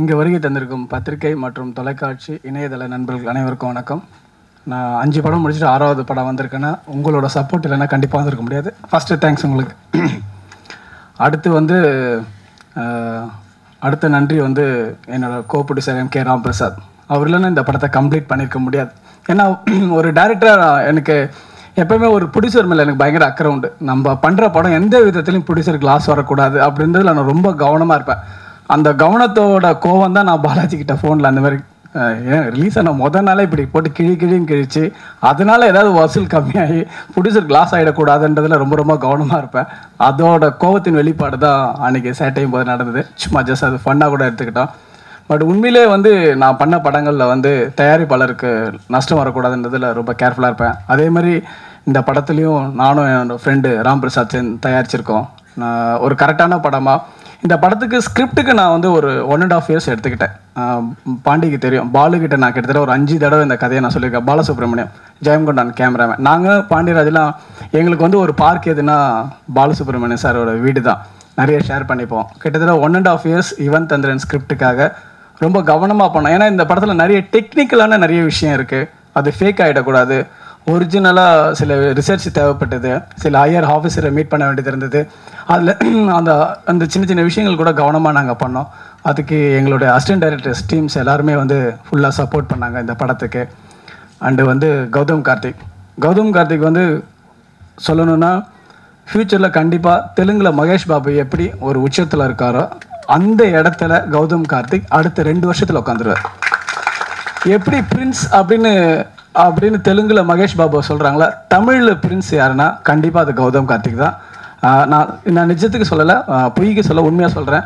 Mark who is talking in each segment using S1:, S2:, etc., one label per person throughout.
S1: இங்கே வருகை தந்திருக்கும் பத்திரிகை மற்றும் தொலைக்காட்சி இணையதள நண்பர்கள் அனைவருக்கும் வணக்கம். நான் அஞ்சு படம் முடிச்சுட்டு ஆறாவது படம் வந்திருக்கேன்னா உங்களோட சப்போர்ட் இல்லைன்னா கண்டிப்பாக வந்திருக்க முடியாது. ஃபஸ்ட்டு தேங்க்ஸ் உங்களுக்கு. அடுத்து வந்து அடுத்த நன்றி வந்து என்னோடய co producer M K Ramprasad. அவர் இல்லைன்னா இந்த படத்தை கம்ப்ளீட் பண்ணியிருக்க முடியாது. ஏன்னா ஒரு டேரக்டராக எனக்கு எப்பவுமே ஒரு ப்ரொடியூசர் மேலே எனக்கு பயங்கர அக்கறை உண்டு. நம்ம பண்ணுற படம் எந்த விதத்துலையும் ப்ரொடியூசர் லாஸ் வரக்கூடாது அப்படின்றதுல நான் ரொம்ப கவனமாக இருப்பேன். அந்த கவனத்தோட கோவம் தான் நான் பாலாஜி கிட்ட ஃபோனில் அந்த மாதிரி ஏன் ரிலீஸ் ஆன முத நாளே இப்படி போட்டு கிழி கிழின்னு கிழிச்சு அதனால ஏதாவது வசூல் கம்மியாகி ப்ரொடியூசர் கிளாஸ் ஆகிடக்கூடாதுன்றதுல ரொம்ப ரொம்ப கவனமாக இருப்பேன். அதோட கோவத்தின் வெளிப்பாடு தான் அன்னைக்கு சேட்டையும் போது நடந்தது. சும்மா ஜஸ்ட் அது ஃபன்னாக கூட எடுத்துக்கிட்டோம். பட் உண்மையிலே வந்து நான் பண்ண படங்களில் வந்து தயாரிப்பாளருக்கு நஷ்டம் வரக்கூடாதுன்றதுல ரொம்ப கேர்ஃபுல்லாக இருப்பேன். அதே மாதிரி இந்த படத்துலேயும் நானும் என்னோடய ஃப்ரெண்டு ராம் பிரசாத் சென் தயாரிச்சிருக்கோம். நான் ஒரு கரெக்டான படமாக இந்த படத்துக்கு ஸ்கிரிப்டுக்கு நான் வந்து ஒரு ஒன் அண்ட் ஆஃப் இயர்ஸ் எடுத்துக்கிட்டேன். பாண்டிக்கு தெரியும். பாலுக்கிட்ட நான் கிட்டத்தட்ட ஒரு அஞ்சு தடவை இந்த கதையை நான் சொல்லியிருக்கேன். பாலசுப்ரமணியம் ஜெயம்கொண்டான் கேமராமேன் நாங்கள் பாண்டியராஜெலாம் எங்களுக்கு வந்து ஒரு பார்க் எதுனா பாலசுப்ரமணியம் சாரோட வீடு தான் நிறைய ஷேர் பண்ணிப்போம். கிட்டத்தட்ட ஒன் அண்ட் ஆஃப் இயர்ஸ் யுவன் தந்திரன் ஸ்கிரிப்டுக்காக ரொம்ப கவனமாக பண்ணோம் ஏன்னா இந்த படத்தில் நிறைய டெக்னிக்கலான நிறைய விஷயம் இருக்குது அது ஃபேக் ஆகிடக்கூடாது ஒரிஜினலாக சில ரிசர்ச் தேவைப்பட்டது. சில ஐஆர் ஆஃபீஸரை மீட் பண்ண வேண்டியது இருந்தது. அதில் அந்த அந்த சின்ன சின்ன விஷயங்கள் கூட கவனமாக நாங்கள் பண்ணோம். அதுக்கு எங்களுடைய அசிஸ்டன்ட் டைரக்டர்ஸ் டீம்ஸ் எல்லாருமே வந்து ஃபுல்லாக சப்போர்ட் பண்ணாங்க இந்த படத்துக்கு. அண்டு வந்து கௌதம் கார்த்திக். கௌதம் கார்த்திக் வந்து சொல்லணும்னா ஃப்யூச்சரில் கண்டிப்பாக தெலுங்கில் மகேஷ் பாபு எப்படி ஒரு உச்சத்தில் இருக்காரோ அந்த இடத்துல கௌதம் கார்த்திக் அடுத்த ரெண்டு வருஷத்தில் உட்காந்துருவார். எப்படி பிரின்ஸ் அப்படின்னு அப்படின்னு தெலுங்குல மகேஷ் பாபு சொல்கிறாங்களா தமிழில் பிரின்ஸ் யாருன்னா கண்டிப்பாக அது கௌதம் கார்த்திக் தான். நான் நான் நிஜத்துக்கு சொல்லலை பொய்க்கு சொல்ல உண்மையாக சொல்கிறேன்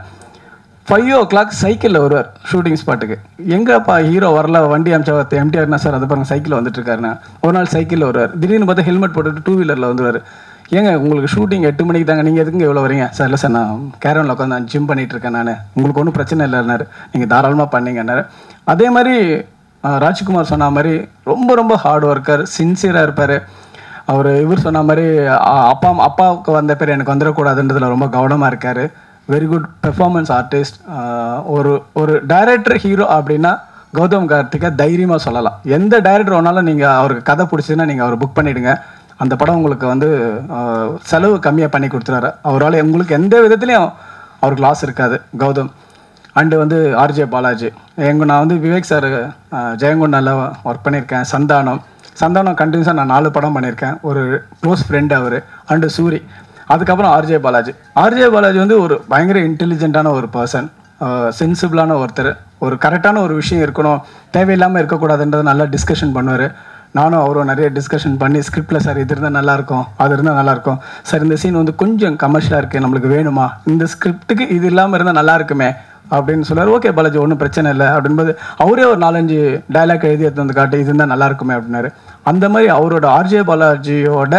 S1: ஃபைவ் ஓ கிளாக் சைக்கிளில் வருவார் ஷூட்டிங் ஸ்பாட்டுக்கு எங்கப்பா ஹீரோ வரல வண்டி அமைச்சா எம்டிஆர்னா சார் அது பாருங்க சைக்கிளில் வந்துட்டுருக்காருண்ணா ஒரு நாள் சைக்கிளில் வருவார். திடீர்னு பார்த்தா ஹெல்மெட் போட்டுட்டு டூ வீலரில் வந்துருவார். ஏங்க உங்களுக்கு ஷூட்டிங் எட்டு மணிக்கு தாங்க நீங்கள் எதுக்கு எவ்வளோ வரீங்க? சார் இல்லை சார் நான் கேரவனில் உட்காந்து நான் ஜிம் பண்ணிட்டு இருக்கேன் நான். உங்களுக்கு ஒன்றும் பிரச்சனை இல்லைன்னாரு. நீங்கள் தாராளமாக பண்ணீங்கன்னாரு. அதே மாதிரி ராஜ்குமார் சொன்ன மாதிரி ரொம்ப ரொம்ப ஹார்ட் ஒர்க்கர் சின்சியராக இருப்பார். அவர் இவர் சொன்ன மாதிரி அப்பா அப்பாவுக்கு வந்த பேர் எனக்கு வந்துடக்கூடாதுன்றதுல ரொம்ப கவனமாக இருக்கார். வெரி குட் பெர்ஃபார்மன்ஸ் ஆர்டிஸ்ட் ஒரு ஒரு டைரக்டர் ஹீரோ அப்படின்னா கௌதம் கார்த்திகை தைரியமாக சொல்லலாம். எந்த டைரக்டர் வேணாலும் நீங்கள் அவருக்கு கதை பிடிச்சதுன்னா நீங்கள் அவர் புக் பண்ணிவிடுங்க அந்த படம் உங்களுக்கு வந்து செலவு கம்மியாக பண்ணி கொடுத்துறாரு. அவரால் உங்களுக்கு எந்த விதத்துலையும் அவருக்கு லாஸ் இருக்காது. கௌதம் அண்டு வந்து ஆர்ஜே பாலாஜி. எங்க நான் வந்து விவேக் சார் ஜெயங்கொண்டால ஒர்க் பண்ணியிருக்கேன். சந்தானம். சந்தானம் கண்டினியூஸாக நான் நாலு படம் பண்ணியிருக்கேன். ஒரு க்ளோஸ் ஃப்ரெண்ட் அவர் அண்டு சூரி. அதுக்கப்புறம் ஆர்ஜே பாலாஜி. ஆர்ஜே பாலாஜி வந்து ஒரு பயங்கர இன்டெலிஜென்ட்டான ஒரு பர்சன் சென்சிபிளான ஒருத்தர். ஒரு கரெக்டான ஒரு விஷயம் இருக்கணும். தேவையில்லாமல் இருக்கக்கூடாதுன்றது நல்லா டிஸ்கஷன் பண்ணுவார். நானும் அவரும் நிறைய டிஸ்கஷன் பண்ணி ஸ்கிரிப்டில் சார் இது இருந்தால் நல்லாயிருக்கும் அது இருந்தால் நல்லாயிருக்கும் சார் இந்த சீன் வந்து கொஞ்சம் கமர்ஷியலாக இருக்குது நம்மளுக்கு வேணுமா? இந்த ஸ்கிரிப்டுக்கு இது இல்லாமல் இருந்தால் நல்லா இருக்குமே? அப்படின்னு சொன்னார். ஓகே பாலாஜி ஒன்றும் பிரச்சனை இல்லை. அப்படின்போது அவரே ஒரு நாலஞ்சு டைலாக் எழுதி எடுத்து வந்து காட்டி இது இருந்தால் நல்லா இருக்குமே அப்படின்னாரு. அந்த மாதிரி அவரோட ஆர்ஜே பாலாஜியோட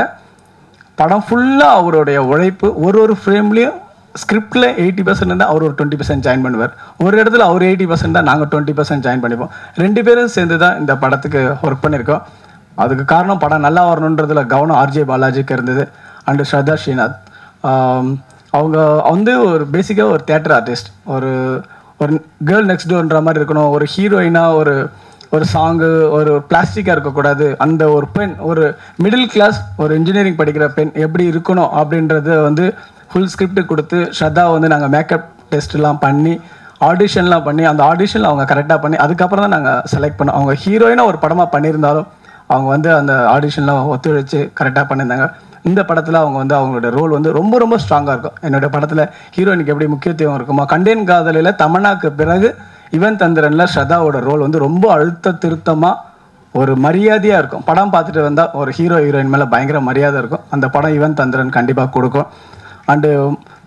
S1: படம் ஃபுல்லாக அவருடைய உழைப்பு ஒரு ஒரு ஃப்ரேம்லேயும் ஸ்கிரிப்டில் எயிட்டி பர்சன்ட் இருந்தால் அவர் ஒரு டுவெண்ட்டி பர்சன்ட் ஜாயின் பண்ணுவார். ஒரு இடத்துல அவர் எயிட்டி பர்சன்ட் தான் நாங்கள் டுவெண்ட்டி பர்சன்ட் ஜாயின் பண்ணிப்போம். ரெண்டு பேரும் சேர்ந்து தான் இந்த படத்துக்கு ஒர்க் பண்ணியிருக்கோம் அதுக்கு காரணம் படம் நல்லா வரணுன்றதுல கவனம் ஆர்ஜே பாலாஜிக்கு இருந்தது. அண்டு ஸ்ரதா ஸ்ரீநாத் அவங்க வந்து ஒரு பேசிக்காக ஒரு தேட்டர் ஆர்டிஸ்ட் ஒரு ஒரு கேர்ள் நெக்ஸ்ட் டோர்ன்ற மாதிரி இருக்கணும். ஒரு ஹீரோயினாக ஒரு ஒரு சாங்கு ஒரு பிளாஸ்டிக்காக இருக்கக்கூடாது. அந்த ஒரு பெண் ஒரு மிடில் கிளாஸ் ஒரு இன்ஜினியரிங் படிக்கிற பெண் எப்படி இருக்கணும் அப்படின்றத வந்து ஃபுல் ஸ்கிரிப்ட் கொடுத்து ஸ்ரத்தா வந்து நாங்கள் மேக்கப் டெஸ்ட்லாம் பண்ணி ஆடிஷன்லாம் பண்ணி அந்த ஆடிஷனில் அவங்க கரெக்டாக பண்ணி அதுக்கப்புறம் தான் நாங்கள் செலக்ட் பண்ணோம். அவங்க ஹீரோயினாக ஒரு படமாக பண்ணியிருந்தாலும் அவங்க வந்து அந்த ஆடிஷன்லாம் ஒத்துழைச்சு கரெக்டாக பண்ணியிருந்தாங்க. இந்த படத்தில் அவங்க வந்து அவங்களோட ரோல் வந்து ரொம்ப ரொம்ப ஸ்ட்ராங்காக இருக்கும். என்னோட படத்தில் ஹீரோயினுக்கு எப்படி முக்கியத்துவம் இருக்குமோ கண்டேன் காதலில் தமனாக்கு பிறகு இவன் தந்திரனில் ஸ்ரதாவோட ரோல் வந்து ரொம்ப அழுத்த திருத்தமாக ஒரு மரியாதையாக இருக்கும். படம் பார்த்துட்டு வந்தால் ஒரு ஹீரோ ஹீரோயின் மேலே பயங்கர மரியாதை இருக்கும். அந்த படம் இவன் தந்திரன் கண்டிப்பாக கொடுக்கும். அண்டு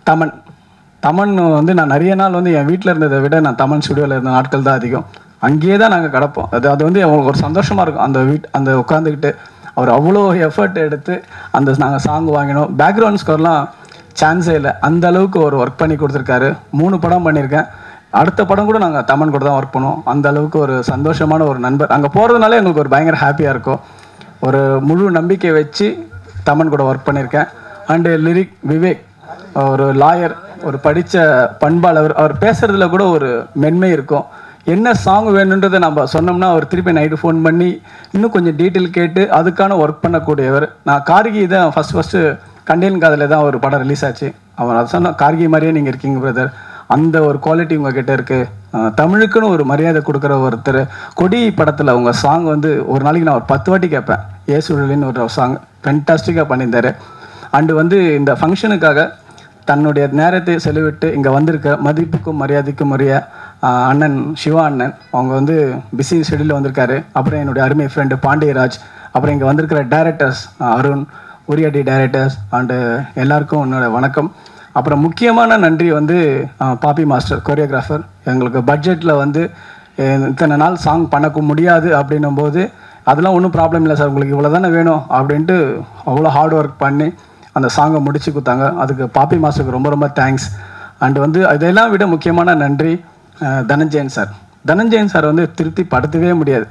S1: தமன் தமன் வந்து நான் நிறைய நாள் வந்து என் வீட்டில் இருந்ததை விட நான் தமன் ஸ்டுடியோவில் இருந்த நாட்கள் தான் அதிகம். அங்கேயே தான் நாங்கள் கிடப்போம். அது அது வந்து ஒரு சந்தோஷமாக இருக்கும். அந்த வீட் அந்த உட்காந்துக்கிட்டு அவர் அவ்வளோ எஃபர்ட் எடுத்து அந்த நாங்கள் சாங் வாங்கினோம். பேக்ரவுண்ட் ஸ்கோர்லாம் சான்ஸே இல்லை. அந்த அளவுக்கு ஒரு ஒர்க் பண்ணி கொடுத்துருக்காரு. மூணு படம் பண்ணியிருக்கேன் அடுத்த படம் கூட நாங்கள் தமன் கூட தான் ஒர்க் பண்ணுவோம். அந்த அளவுக்கு ஒரு சந்தோஷமான ஒரு நண்பர். அங்கே போகிறதுனால எங்களுக்கு ஒரு பயங்கர ஹாப்பியாக இருக்கும். ஒரு முழு நம்பிக்கை வச்சு தமன் கூட ஒர்க் பண்ணியிருக்கேன் அண்டு லிரிக் விவேக் ஒரு லாயர் ஒரு படித்த பண்பாளர். அவர் பேசுறதுல கூட ஒரு மென்மை இருக்கும். என்ன சாங் வேணுன்றதை நம்ம சொன்னோம்னா அவர் திருப்பி நைட்டு ஃபோன் பண்ணி இன்னும் கொஞ்சம் டீட்டெயில் கேட்டு அதுக்கான ஒர்க் பண்ணக்கூடியவர். நான் கார்கி தான் ஃபஸ்ட் ஃபஸ்ட்டு கண்டேன் காதில் தான் ஒரு படம் ரிலீஸ் ஆச்சு. அவர் அதை சொன்ன கார்கி மாதிரியே நீங்கள் இருக்கீங்க பிரதர் அந்த ஒரு குவாலிட்டி உங்ககிட்ட இருக்குது தமிழுக்குன்னு ஒரு மரியாதை கொடுக்குற ஒருத்தர் கொடி படத்தில் உங்கள் சாங் வந்து ஒரு நாளைக்கு நான் ஒரு பத்து வாட்டி கேட்பேன். ஏசுழலின்னு ஒரு சாங் ஃபென்டாஸ்டிக்காக பண்ணியிருந்தாரு. அண்டு வந்து இந்த ஃபங்க்ஷனுக்காக தன்னுடைய நேரத்தை செலவிட்டு இங்கே வந்திருக்க மதிப்புக்கும் மரியாதைக்கும் உரிய அண்ணன் சிவா அண்ணன் அவங்க வந்து பிஸி ஷெடியூலில் வந்திருக்காரு. அப்புறம் என்னுடைய அருமை ஃப்ரெண்டு பாண்டியராஜ் அப்புறம் இங்கே வந்திருக்கிற directors Arun Uriyadi directors and எல்லாருக்கும் என்னோட வணக்கம். அப்புறம் முக்கியமான நன்றி வந்து பாப்பி மாஸ்டர் கொரியோகிராஃபர் எங்களுக்கு பட்ஜெட்டில் வந்து இத்தனை நாள் சாங் பண்ணக்க முடியாது அப்படின்னும் போது அதெல்லாம் ஒன்றும் ப்ராப்ளம் இல்லை சார் உங்களுக்கு இவ்வளோ தானே வேணும்? அப்படின்ட்டு அவ்வளோ ஹார்ட் ஒர்க் பண்ணி அந்த சாங்கை முடிச்சு கொடுத்தாங்க. அதுக்கு பாப்பி மாஸ்டருக்கு ரொம்ப ரொம்ப தேங்க்ஸ் அண்டு வந்து இதெல்லாம் விட முக்கியமான நன்றி. தனஞ்சயன் சார். தனஞ்சயன் சார் வந்து திருப்தி படுத்தவே முடியாது.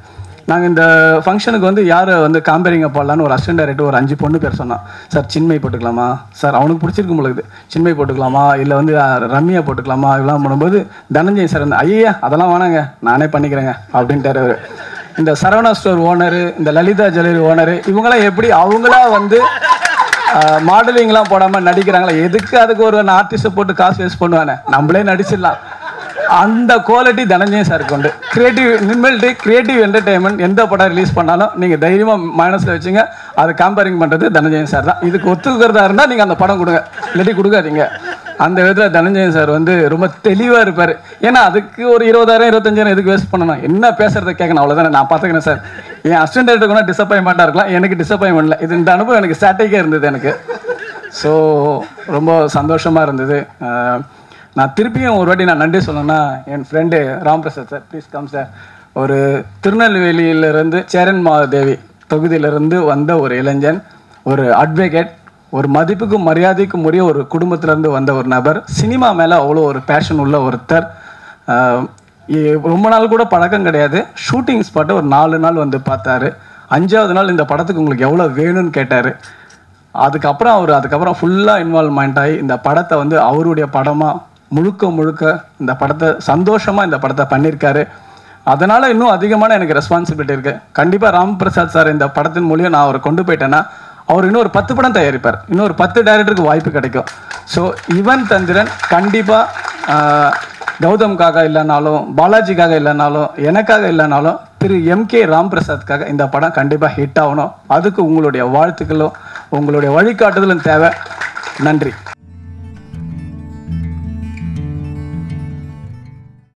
S1: நாங்கள் இந்த ஃபங்க்ஷனுக்கு வந்து யார் வந்து காம்பேரிங்க போடலான்னு ஒரு அசிஸ்டன்ட் டைரக்டர் ஒரு அஞ்சு பொண்ணு பேர் சொன்னான். சார் சின்மை போட்டுக்கலாமா? சார் அவனுக்கு பிடிச்சிருக்கும் பொழுது சின்மை போட்டுக்கலாமா? இல்லை வந்து ரம்யா போட்டுக்கலாமா? இதெல்லாம் பண்ணும்போது தனஞ்சயன் சார் வந்து ஐயா அதெல்லாம் வேணாங்க. நானே பண்ணிக்கிறேங்க. அப்படின்ட்டார் அவர். இந்த சரவணா ஸ்டோர் ஓனரு இந்த லலிதா ஜுவல்லரி ஓனரு இவங்களாம் எப்படி அவங்களா வந்து மாடலிங்லாம் போடாமல் நடிக்கிறாங்களா? எதுக்கு அதுக்கு ஒரு ஆர்டிஸ்ட்டை போட்டு காசு வேஸ்ட் பண்ணுவானே? நம்மளே நடிச்சிடலாம். அந்த குவாலிட்டி தனஞ்சயன் சாருக்கு உண்டு. கிரியேட்டிவ் இனிமேல்ட்டு கிரியேட்டிவ் என்டர்டைன்மெண்ட் எந்த படம் ரிலீஸ் பண்ணாலும் நீங்கள் தைரியமாக மனசில் வச்சுங்க. அதை கம்பேரிங் பண்ணுறது தனஞ்சயன் சார் தான். இதுக்கு ஒத்துக்கிறதா இருந்தால் நீங்கள் அந்த படம் கொடுங்க. இல்லாட்டி கொடுக்காதீங்க. அந்த விதத்தில் தனஞ்சயன் சார் வந்து ரொம்ப தெளிவாக இருப்பார். ஏன்னா அதுக்கு ஒரு இருபதாயிரம் இருபத்தஞ்சாயிரம் எதுக்கு வேஸ்ட் பண்ணணும்? என்ன பேசுறதை கேட்கணும்? அவ்வளோதானே நான் பார்த்துக்கிறேன் சார் என் அசிஸ்டன்ட் டேரக்டர் கூட டிசப்பாயின்மெண்ட்டாக இருக்கலாம். எனக்கு டிசப்பாயின்மெண்ட் இல்லை. இது இந்த அனுபவம் எனக்கு ஸ்டாட்டிக்காக இருந்தது எனக்கு. ஸோ ரொம்ப சந்தோஷமாக இருந்தது. நான் திருப்பியும் ஒரு வாட்டி நான் நன்றி சொல்லணும்னா என் friend Ramprasad sir please come sir ஒரு திருநெல்வேலியிலிருந்து சேரன் மாதேவி தொகுதியிலிருந்து வந்த ஒரு இளைஞன் ஒரு அட்வொகேட் ஒரு மதிப்புக்கும் மரியாதைக்கும் உரிய ஒரு குடும்பத்திலேருந்து வந்த ஒரு நபர். சினிமா மேலே அவ்வளோ ஒரு பேஷன் உள்ள ஒருத்தர். ரொம்ப நாள் கூட பழக்கம் கிடையாது. ஷூட்டிங் ஸ்பாட்டை ஒரு நாலு நாள் வந்து பார்த்தாரு. அஞ்சாவது நாள் இந்த படத்துக்கு உங்களுக்கு எவ்வளோ வேணும்னு கேட்டார். அதுக்கப்புறம் அவர் அதுக்கப்புறம் ஃபுல்லாக இன்வால்வ்மெண்ட் ஆகி இந்த படத்தை வந்து அவருடைய படமாக முழுக்க முழுக்க இந்த படத்தை சந்தோஷமாக இந்த படத்தை பண்ணியிருக்காரு. அதனால் இன்னும் அதிகமான எனக்கு ரெஸ்பான்சிபிலிட்டி இருக்குது கண்டிப்பாக ராம் பிரசாத் சார் இந்த படத்தின் மூலியம் நான் அவரை கொண்டு போயிட்டேன்னா அவர் இன்னொரு பத்து படம் தயாரிப்பார். இன்னொரு பத்து டைரக்டருக்கு வாய்ப்பு கிடைக்கும். ஸோ இவன் தந்திரன் கண்டிப்பாக கௌதம்காக இல்லைனாலும் பாலாஜிக்காக இல்லைனாலும் எனக்காக இல்லைனாலும் திரு எம் கே ராம் பிரசாத்காக இந்த படம் கண்டிப்பாக ஹிட் ஆகணும். அதுக்கு உங்களுடைய வாழ்த்துக்களும் உங்களுடைய வழிகாட்டுதலும் தேவை. நன்றி.